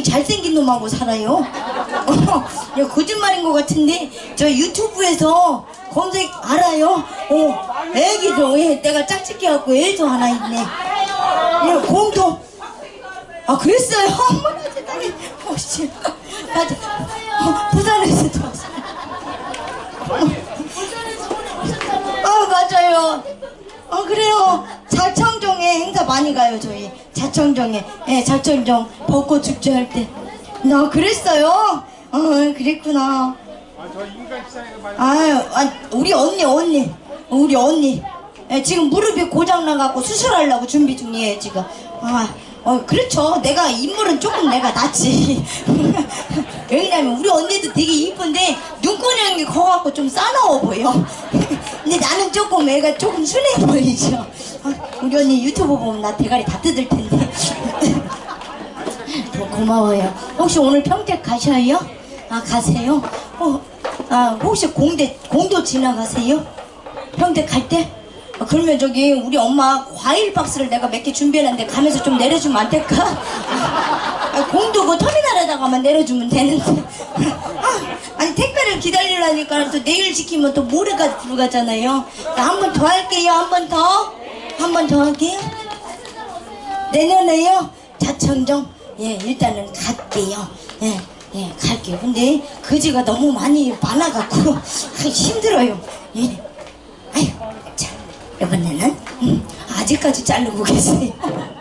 굉장히 잘생긴 놈하고 살아요. 어, 거짓말인 것 같은데 저 유튜브에서 검색 알아요? 어, 애기도 예, 내가 짝짓기 갖고 애도 하나 있네. 예, 공도 아 그랬어요? 어머나 세상에 어, 씨. 맞아. 어, 부산에서도 왔어요. 아 맞아요. 어 그래요. 자청정에 행사 많이 가요 저희. 자청정에. 예, 자청정 벚꽃 축제 할 때. 나 그랬어요. 어 그랬구나. 아유, 아, 우리 언니 언니 우리 언니. 예, 지금 무릎이 고장 나갖고 수술하려고 준비 중이에요 지금. 아. 어 그렇죠 내가 인물은 조금 내가 낫지 왜냐면 우리 언니도 되게 이쁜데 눈꺼녕이 커갖고 좀 싸나워 보여 근데 나는 조금 애가 조금 순해 보이죠 아, 우리 언니 유튜브 보면 나 대가리 다 뜯을 텐데 뭐 고마워요 혹시 오늘 평택 가셔요? 아 가세요? 어, 아 혹시 공대 공도 지나가세요? 평택 갈 때? 아, 그러면 저기 우리 엄마 과일 박스를 내가 몇 개 준비해놨는데 가면서 좀 내려주면 안 될까? 아, 공도 그 터미널에다가만 내려주면 되는데 아, 아니 택배를 기다리려니까 또 내일 시키면 또 모레까지 들어가잖아요 한 번 더 할게요 한 번 더 한 번 더 할게요 내년에요 자천정 예 일단은 갈게요 예. 예, 갈게요. 근데 거지가 너무 많이 많아갖고 아, 힘들어요. 예. 아유, 자, 이번에는 음, 아직까지 자르고 계세요.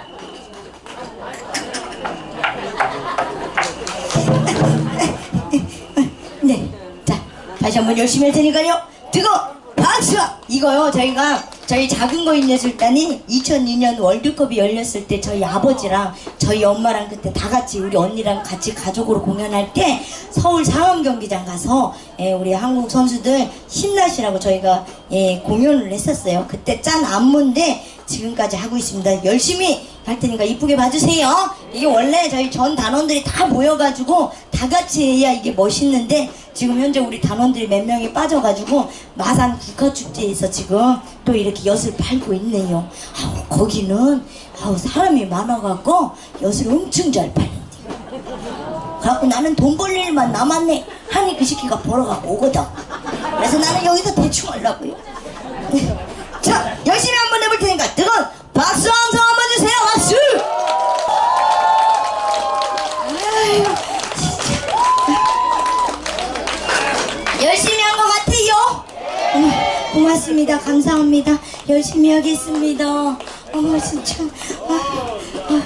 네, 자, 다시 한번 열심히 할 테니까요. 뜨거 박수! 이거요, 저희가 저희 작은 거인 예술단이 2002년 월드컵이 열렸을 때 저희 아버지랑 저희 엄마랑 그때 다 같이 우리 언니랑 같이 가족으로 공연할 때 서울 상암 경기장 가서 예, 우리 한국 선수들 힘나시라고 저희가 예, 공연을 했었어요. 그때 짠 안무인데 지금까지 하고 있습니다. 열심히 할 테니까 이쁘게 봐주세요. 이게 원래 저희 전 단원들이 다 모여가지고 다 같이 해야 이게 멋있는데 지금 현재 우리 단원들이 몇 명이 빠져가지고 마산 국화축제에서 지금 또 이렇게 엿을 팔고 있네요. 아우 거기는 아우 사람이 많아갖고 엿을 엄청 잘 팔린대요. 그래갖고 나는 돈 벌 일만 남았네 하니 그 새끼가 벌어갖고 오거든. 그래서 나는 여기서 대충 하려고요. 감사합니다. 열심히 하겠습니다. 어머 진짜. 아, 아,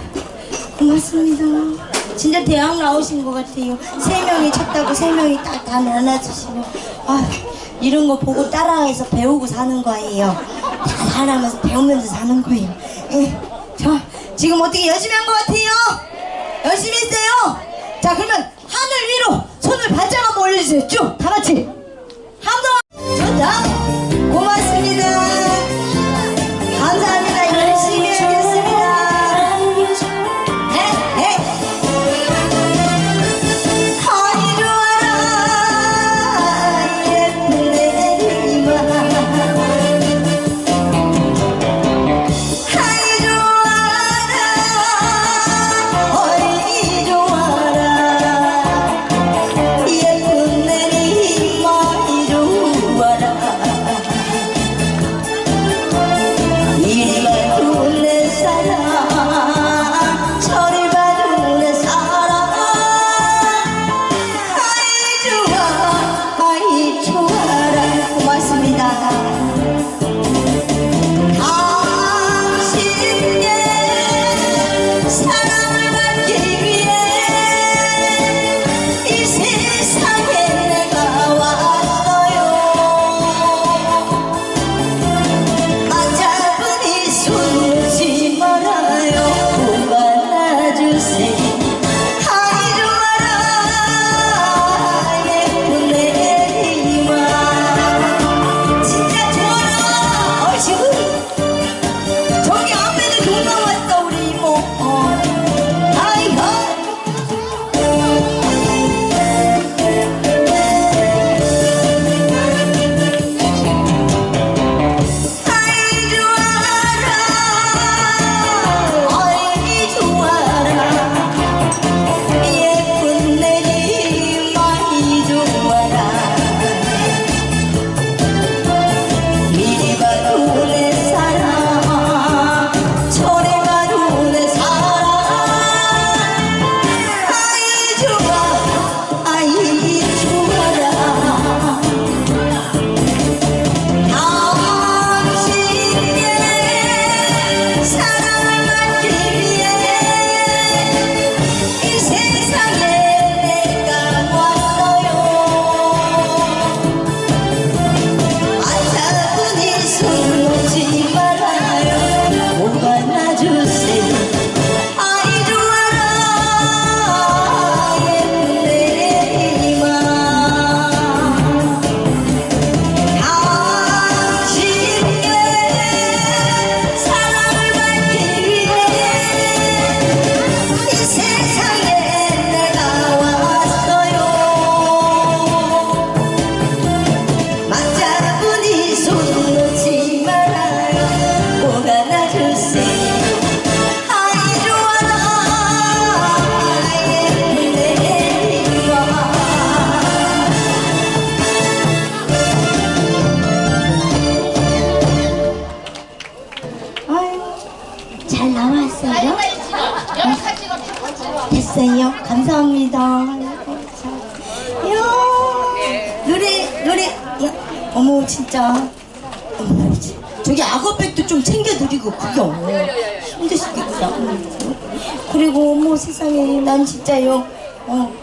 고맙습니다. 진짜 대학 나오신 것 같아요. 세 명이 쳤다고 세 명이 딱 다 나눠주시고 아, 이런 거 보고 따라해서 배우고 사는 거예요. 다 살아면서 배우면서 사는 거예요. 예. 자 지금 어떻게 열심히 한 것 같아요? 열심히 했어요? 자 그러면 하늘 위로 손을 바짝 한번 올려주세요. 쭉 노래, 노래. 야, 어머, 진짜. 어머, 지- 저기 악어백도 좀 챙겨드리고, 그요. 힘드시겠구나. 음. 그리고, 어머, 세상에, 난 진짜요. 어, 참,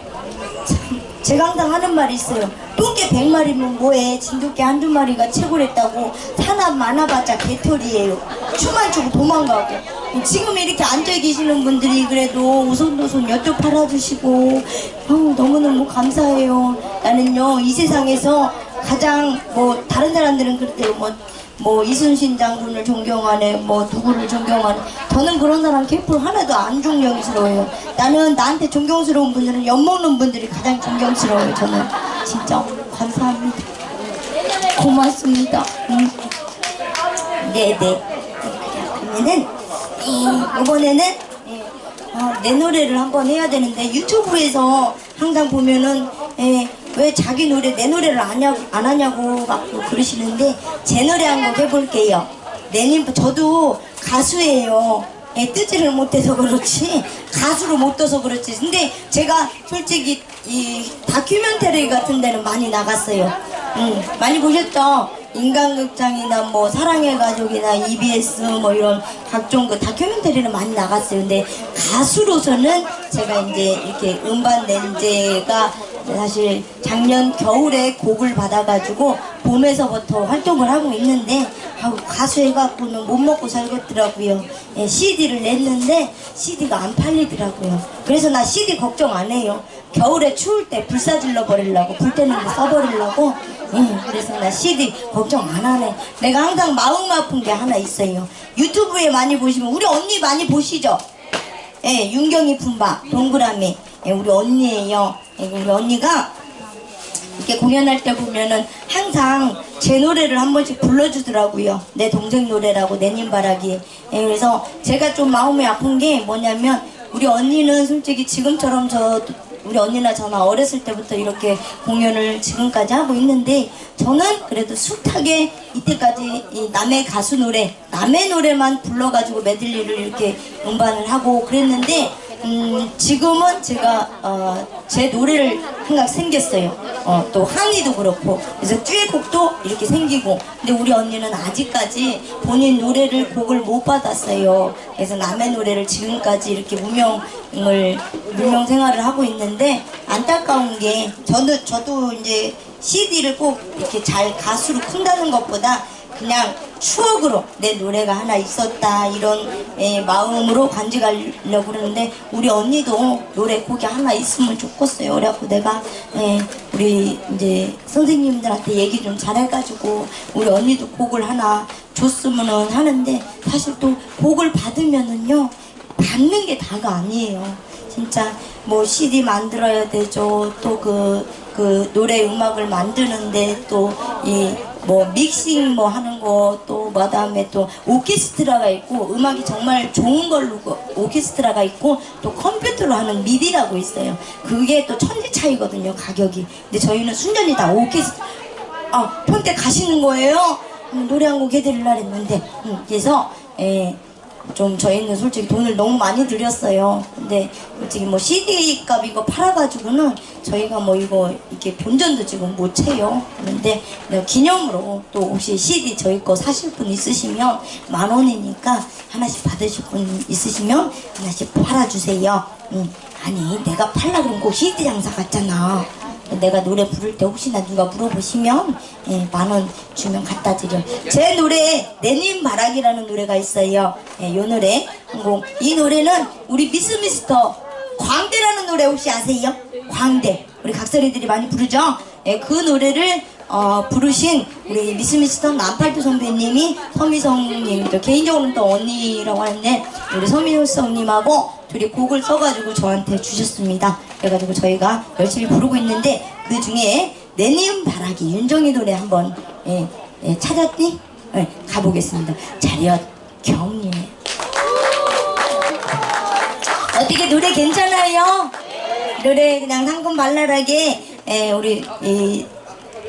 제가 항상 하는 말이 있어요. 똥개 100마리면 뭐해? 진돗개 한두 마리가 최고랬다고. 산업 많아봤자 개털이에요. 춤만 추고 도망가고. 지금 이렇게 앉아 계시는 분들이 그래도 우선도선 여쭤 팔아주시고, 어, 너무너무 감사해요. 나는요, 이 세상에서 가장, 뭐, 다른 사람들은 그렇대요. 뭐, 뭐 이순신 장군을 존경하네 뭐 누구를 존경하네. 저는 그런 사람 캠프 하나도 안 존경스러워요. 나는 나한테 존경스러운 분들은 엿먹는 분들이 가장 존경스러워요 저는. 진짜 감사합니다. 고맙습니다. 음. 네네. 그러면은 이, 이번에는 예, 어, 내 노래를 한번 해야 되는데 유튜브에서 항상 보면은 예, 왜 자기 노래 내 노래를 안, 하냐고, 안 하냐고 막 그러시는데 제 노래 한 곡 해볼게요. 내님 저도 가수예요. 예, 뜨지를 못해서 그렇지 가수로 못 떠서 그렇지 근데 제가 솔직히 이 다큐멘터리 같은 데는 많이 나갔어요 음, 많이 보셨죠 인간극장이나 뭐 사랑의 가족이나 EBS 뭐 이런 각종 그 다큐멘터리는 많이 나갔어요 근데 가수로서는 제가 이제 이렇게 음반 낸 제가 사실 작년 겨울에 곡을 받아가지고 봄에서부터 활동을 하고 있는데 가수 해갖고는 못 먹고 살겠더라고요. 예, CD를 냈는데 CD가 안 팔리더라고요. 그래서 나 CD 걱정 안 해요. 겨울에 추울 때 불사질러 버리려고 불 때는 거 써버리려고 예, 그래서 나 CD 걱정 안 하네. 내가 항상 마음 아픈 게 하나 있어요. 유튜브에 많이 보시면 우리 언니 많이 보시죠? 예, 윤경이 품바 동그라미 예, 우리 언니예요. 예, 우리 언니가 이렇게 공연할 때 보면은 항상 제 노래를 한 번씩 불러주더라고요. 내 동생 노래라고 내님바라기. 예, 그래서 제가 좀 마음이 아픈 게 뭐냐면 우리 언니는 솔직히 지금처럼 저 우리 언니나 저나 어렸을 때부터 이렇게 공연을 지금까지 하고 있는데 저는 그래도 숱하게 이때까지 이 남의 가수 노래 남의 노래만 불러가지고 메들리를 이렇게 음반을 하고 그랬는데 음, 지금은 제가 어, 제 노래를 생각 생겼어요. 어, 또 항의도 그렇고 그래서 듀엣곡도 이렇게 생기고 근데 우리 언니는 아직까지 본인 노래를 곡을 못 받았어요. 그래서 남의 노래를 지금까지 이렇게 무명을 무명 생활을 하고 있는데 안타까운 게 저는 저도 이제 CD를 꼭 이렇게 잘 가수로 큰다는 것보다 그냥 추억으로 내 노래가 하나 있었다 이런 예, 마음으로 간직하려고 그러는데 우리 언니도 노래 곡이 하나 있으면 좋겠어요. 그래갖고 내가 예, 우리 이제 선생님들한테 얘기 좀 잘해가지고 우리 언니도 곡을 하나 줬으면은 하는데 사실 또 곡을 받으면은요 받는 게 다가 아니에요. 진짜 뭐 CD 만들어야 되죠. 또그 그 노래 음악을 만드는데 또이뭐 믹싱 뭐 하는 거 또 마다음에 또 오케스트라가 있고 음악이 정말 좋은 걸로 그 오케스트라가 있고 또 컴퓨터로 하는 미디라고 있어요. 그게 또 천지 차이거든요 가격이. 근데 저희는 순전히 다 오케스트라. 아 폰때 가시는 거예요? 음, 노래 한 곡 해드리려 했는데 음, 그래서 에, 좀 저희는 솔직히 돈을 너무 많이 들였어요. 근데 솔직히 뭐 CD 값 이거 팔아가지고는 저희가 뭐 이거 이렇게 본전도 지금 못 채요. 그런데 기념으로 또 혹시 CD 저희 거 사실 분 있으시면 만 원이니까 하나씩 받으실 분 있으시면 하나씩 팔아주세요. 음, 아니 내가 팔라 그런 거 CD 장사 같잖아. 내가 노래 부를 때 혹시나 누가 물어보시면 예, 만원 주면 갖다 드려. 제 노래 내님 바라기라는 노래가 있어요. 예, 요 노래. 이 노래는 우리 미스 미스터 광대라는 노래 혹시 아세요? 광대. 우리 각설이들이 많이 부르죠? 예, 그 노래를 어, 부르신 우리 미스 미스터 남팔도 선배님이 서미성님, 또 개인적으로는 또 언니라고 하는데 우리 서미성님하고 둘이 곡을 써가지고 저한테 주셨습니다. 그래가지고 저희가 열심히 부르고 있는데 그 중에 내님 바라기 윤정이 노래 한번 예, 예, 찾았니? 예, 가보겠습니다. 차렷 경례. 어떻게 노래 괜찮아요? 노래 그냥 상금 발랄하게 예, 우리 이,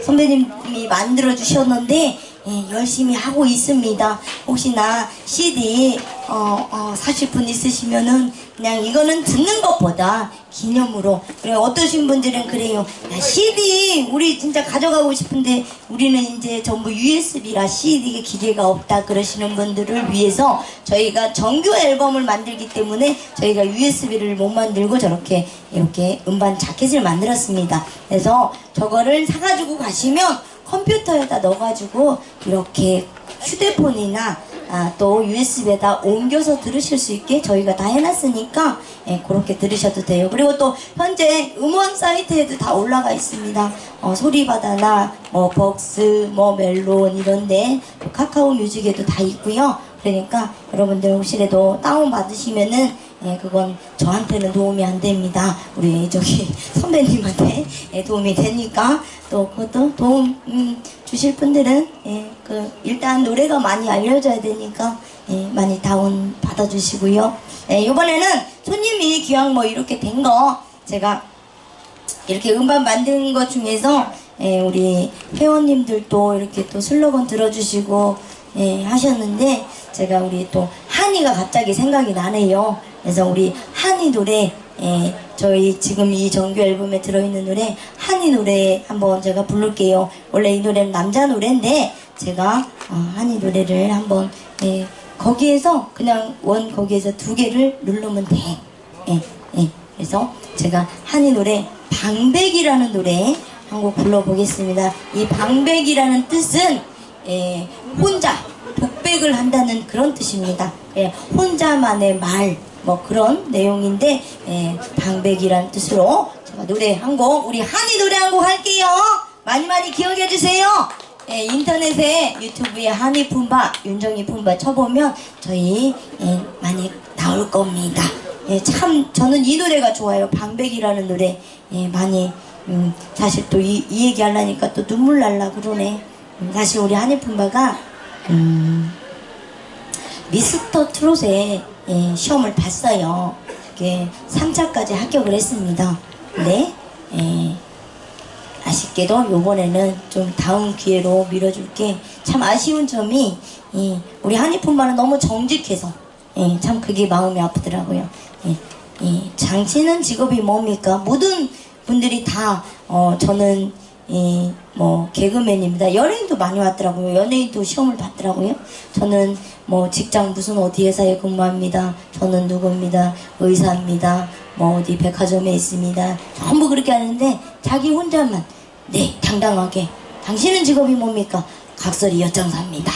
선배님이 만들어 주셨는데 예, 열심히 하고 있습니다. 혹시나 CD 어, 어, 사실 분 있으시면은 그냥 이거는 듣는 것보다 기념으로. 그래 어떠신 분들은 그래요. 야, CD 우리 진짜 가져가고 싶은데 우리는 이제 전부 USB라 CD에 기계가 없다 그러시는 분들을 위해서 저희가 정규 앨범을 만들기 때문에 저희가 USB를 못 만들고 저렇게 이렇게 음반 자켓을 만들었습니다. 그래서 저거를 사가지고 가시면 컴퓨터에다 넣어가지고 이렇게 휴대폰이나 아, 또 USB에다 옮겨서 들으실 수 있게 저희가 다 해놨으니까 예, 그렇게 들으셔도 돼요. 그리고 또 현재 음원 사이트에도 다 올라가 있습니다. 어, 소리바다나 뭐 벅스, 뭐 멜론 이런데 또 카카오 뮤직에도 다 있고요. 그러니까 여러분들 혹시라도 다운 받으시면은 예, 그건 저한테는 도움이 안 됩니다. 우리 저기 선배님한테 예, 도움이 되니까 또 그것도 도움 음, 주실 분들은 예, 그 일단 노래가 많이 알려져야 되니까 예, 많이 다운 받아주시고요. 예, 이번에는 손님이 기왕 뭐 이렇게 된 거 제가 이렇게 음반 만든 것 중에서 예, 우리 회원님들도 이렇게 또 슬로건 들어주시고 예, 하셨는데 제가 우리 또 한이가 갑자기 생각이 나네요. 그래서 우리 한이 노래 예, 저희 지금 이 정규 앨범에 들어있는 노래 한이 노래 한번 제가 부를게요. 원래 이 노래는 남자 노래인데 제가 어, 한이 노래를 한번 예, 거기에서 그냥 원 거기에서 두 개를 누르면 돼. 예, 예. 그래서 제가 한이 노래 방백이라는 노래 한 곡 불러보겠습니다. 이 방백이라는 뜻은 예, 혼자 독백을 한다는 그런 뜻입니다. 예, 혼자만의 말 뭐 그런 내용인데 예, 방백이라는 뜻으로 제가 노래 한 곡 우리 한이 노래 한 곡 할게요. 많이 많이 기억해 주세요. 예, 인터넷에 유튜브에 한이 품바 윤정이 품바 쳐보면 저희 예, 많이 나올 겁니다. 예, 참 저는 이 노래가 좋아요. 방백이라는 노래 예, 많이 음, 사실 또 이 얘기 하려니까 또 눈물 날라 그러네. 음, 사실 우리 한이 품바가 음, 미스터 트롯에 예, 시험을 봤어요. 그게 3차까지 합격을 했습니다. 근데 예, 아쉽게도 요번에는 좀 다음 기회로 밀어줄게 참 아쉬운 점이 이 우리 한이품바는 너무 정직해서 예, 참 그게 마음이 아프더라고요. 예, 이 장치는 직업이 뭡니까? 모든 분들이 다 어, 저는 이 뭐 개그맨입니다. 연예인도 많이 왔더라고요. 연예인도 시험을 봤더라고요. 저는 뭐 직장 무슨 어디 회사에 근무합니다. 저는 누구입니다. 의사입니다. 뭐 어디 백화점에 있습니다. 전부 그렇게 하는데 자기 혼자만 네 당당하게 당신은 직업이 뭡니까? 각설이 엿장사입니다.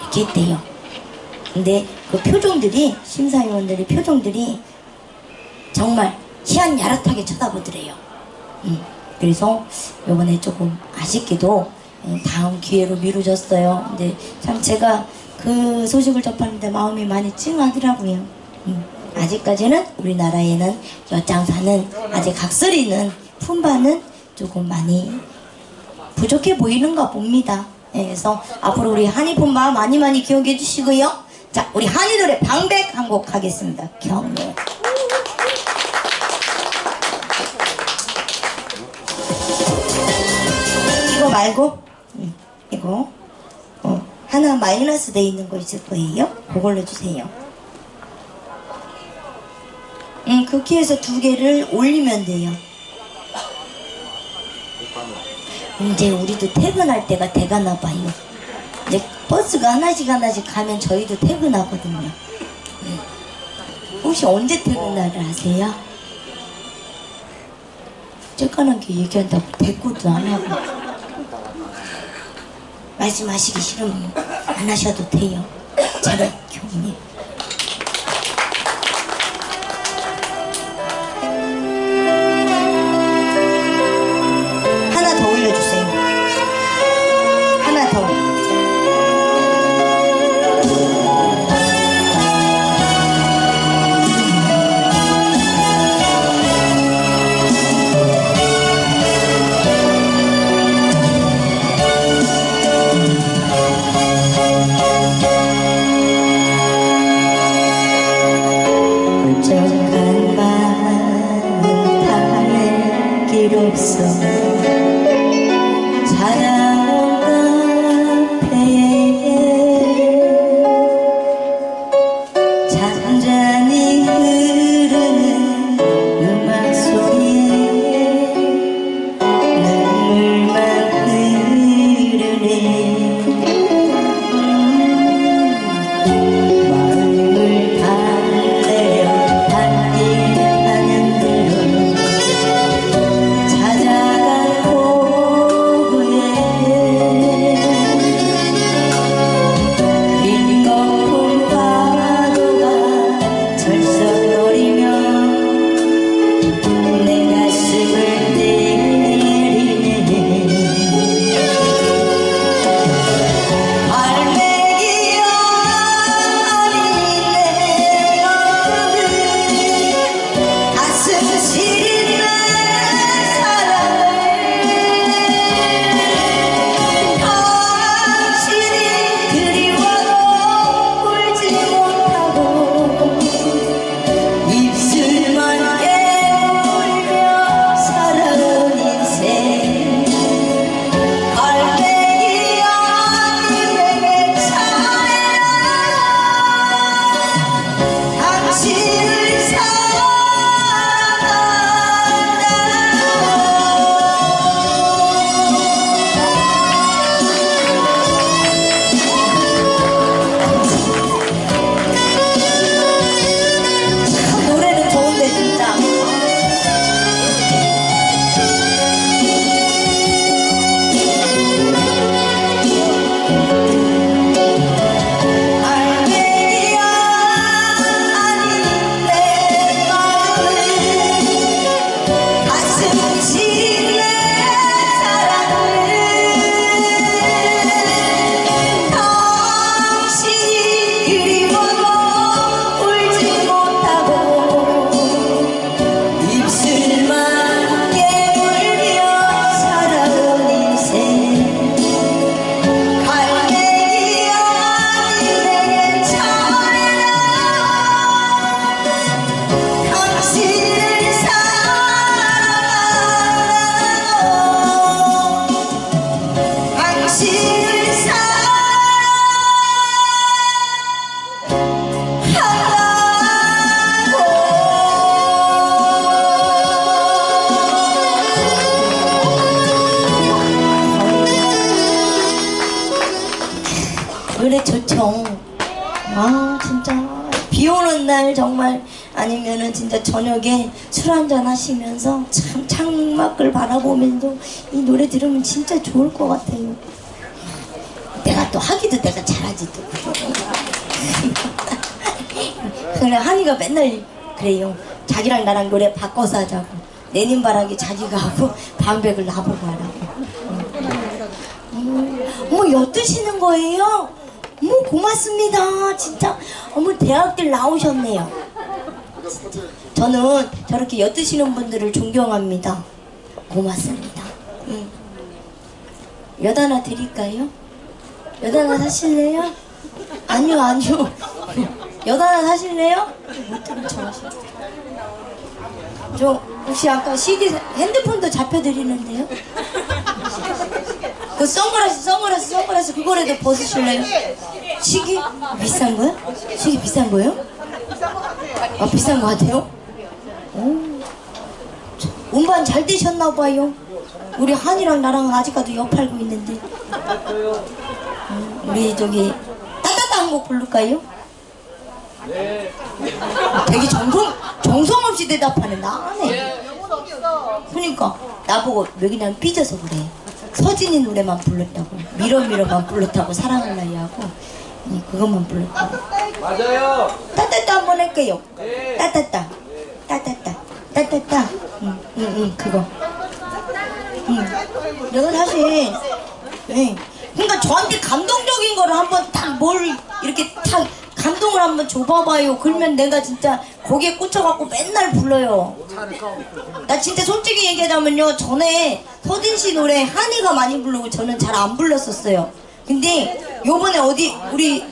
이렇게 했대요. 근데 그 표정들이 심사위원들의 표정들이 정말 희한 야릇하게 쳐다보더래요. 음, 그래서 이번에 조금 아쉽게도 예, 다음 기회로 미루졌어요. 근데 참 제가 그 소식을 접하는데 마음이 많이 찡하더라고요. 음, 아직까지는 우리나라에는 엿장사는 아직 각설이는 품바는 조금 많이 부족해 보이는가 봅니다. 예, 그래서 앞으로 우리 한이 품바 많이 많이 기억해 주시고요. 자, 우리 한이 노래 방백 한 곡 하겠습니다. 경례. 말고 음, 이거 어, 하나 마이너스 돼 있는 거 있을 거예요. 그걸로 주세요. 음, 그 키에서 두 개를 올리면 돼요. 이제 우리도 퇴근할 때가 돼가나 봐요. 이제 버스가 하나씩 하나씩 가면 저희도 퇴근하거든요. 네. 혹시 언제 퇴근하를 하세요? 쬐깐하게 얘기한다고 대꾸도 안 하고 말씀하시기 싫으면 안 하셔도 돼요. 교님. 하나 아니면은 진짜 저녁에 술 한잔 하시면서 참 창밖을 바라보면서 이 노래 들으면 진짜 좋을 것 같아요. 내가 또 하기도 내가 잘하지 또. 그래 한이가 맨날 그래요. 자기랑 나랑 노래 바꿔서 하자고. 내님 바라기 자기가 하고 방백을 나보고 하라고. 음, 어머 엿드시는 거예요? 어머 고맙습니다 진짜 어머 대학들 나오셨네요 저는 저렇게 엿드시는 분들을 존경합니다 고맙습니다 음. 엿 하나 드릴까요? 엿 하나 사실래요? 아니요 아니요 엿 하나 사실래요? 못 들은 척하시네 저 혹시 아까 CD 핸드폰도 잡혀드리는데요? 그 선글라스 선글라스 선글라스 그거라도 벗으실래요? 시계 비싼 거야? 시계 비싼 거예요? 아 비싼 거 같아요? 오, 참, 운반 잘 되셨나 봐요. 우리 한이랑 나랑 아직까지 옆 팔고 있는데. 음, 우리 저기 따따따한 곡 부를까요? 되게 정성 정성 없이 대답하는 나네. 그러니까 나보고 왜 그냥 삐져서 그래. 서진이 노래만 불렀다고 밀어 밀어만 불렀다고 사랑을 나이 하고 이 그것만 불렀다고 맞아요. 따따따 한번 할게요. 네. 따따따 따따따 따따따 응 응 응 그거. 응. 내가 사실 네. 그러니까 저한테 감동적인 거를 한번 딱 뭘 이렇게 탁 감동을 한번 줘봐봐요. 그러면 내가 진짜 거기에 꽂혀갖고 맨날 불러요. 나 진짜 솔직히 얘기하자면요. 전에 서진 씨 노래 한이가 많이 부르고 저는 잘 안 불렀었어요. 근데 요번에 어디 우리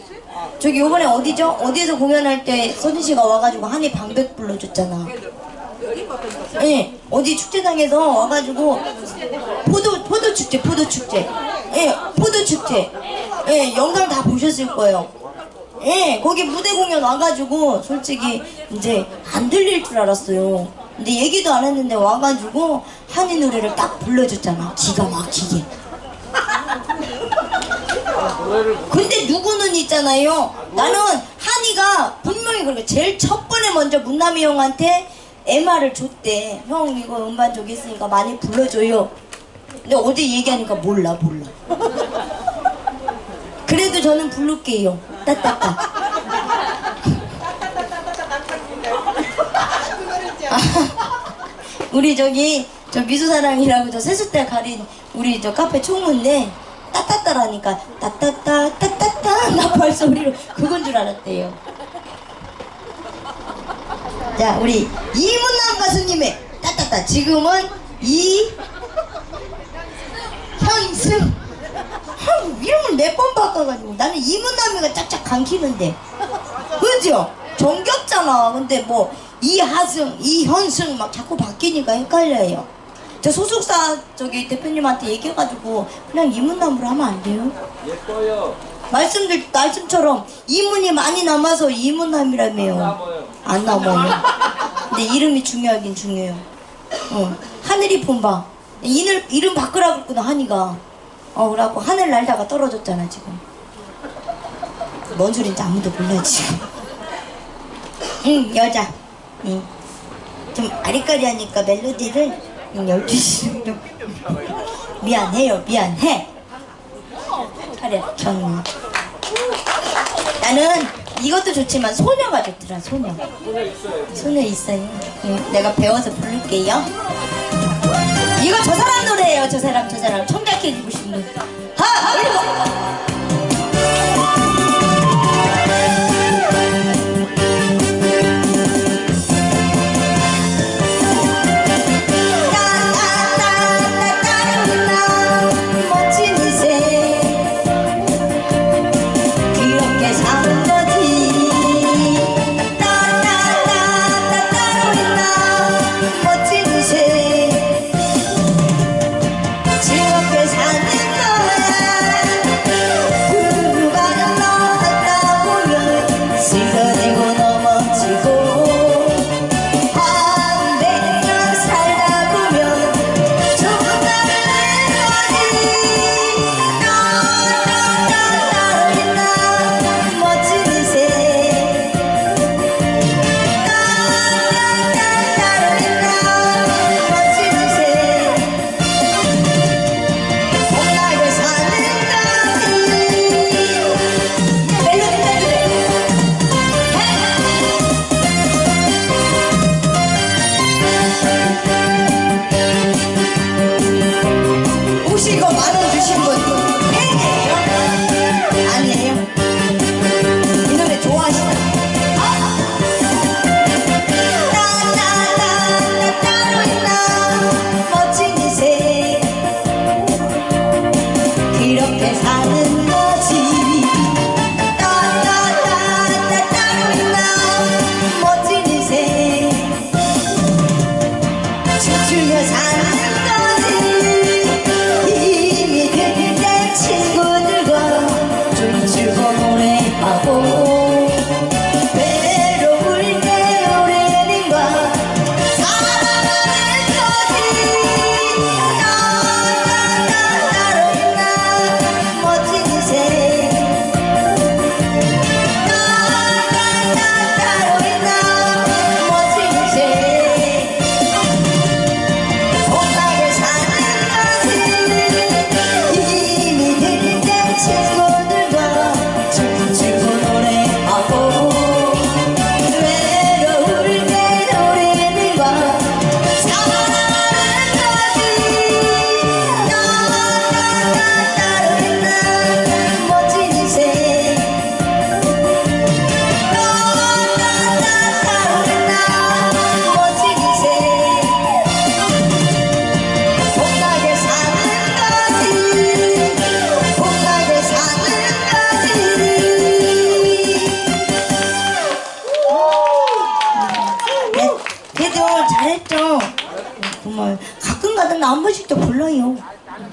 저기 요번에 어디죠? 어디에서 공연할 때 서진 씨가 와가지고 한이 방백 불러줬잖아 예, 어디 축제장에서 와가지고 포도 포도 축제, 포도 축제, 예, 포도 축제, 예, 영상 다 보셨을 거예요. 예, 거기 무대 공연 와가지고 솔직히 이제 안 들릴 줄 알았어요. 근데 얘기도 안 했는데 와가지고 한이 노래를 딱 불러줬잖아. 기가 막히게. 근데 누구는 있잖아요. 나는 한이가 분명히 그렇게 제일 첫 번에 먼저 문남이 형한테 MR을 줬대. 형 이거 음반 저기 있으니까 많이 불러줘요. 근데 어제 얘기하니까 몰라 몰라. 그래도 저는 부를게요. 따따따. 우리 저기 저 미소사랑이라고 저 세숫대 가린 우리 저 카페 총무인데 따따따라니까 따따따 따따따 나 발소리로 그건 줄 알았대요. 자, 우리 이문남 가수님의 따따따. 지금은 이 현승. 형 이름을 몇 번 바꿔가지고. 나는 이문남이가 짝짝 감기는데. 그죠? 정겹잖아. 근데 뭐 이하승 이현승 막 자꾸 바뀌니까 헷갈려요 저 소속사 저기 대표님한테 얘기해가지고 그냥 이문남으로 하면 안 돼요? 예뻐요. 말씀들 말씀처럼 이문이 많이 남아서 이문남이라며요. 남아요. 안 남아요. 근데 이름이 중요하긴 중요해요. 어. 하늘이 본바. 이름 이름 바꾸라고 했구나 한이가. 어 그래갖고 하늘 날다가 떨어졌잖아 지금. 뭔 소린지 아무도 몰라 지금. 응 여자. 응. 좀 아리까리하니까 멜로디를 12시 정도. 미안해요 미안해. 차례 전 나는 이것도 좋지만 소녀가 좋더라 소녀. 소녀 있어요 응, 내가 배워서 부를게요 이거 저 사람 노래예요 저 사람 저 사람 청자켓 입으신 분하 올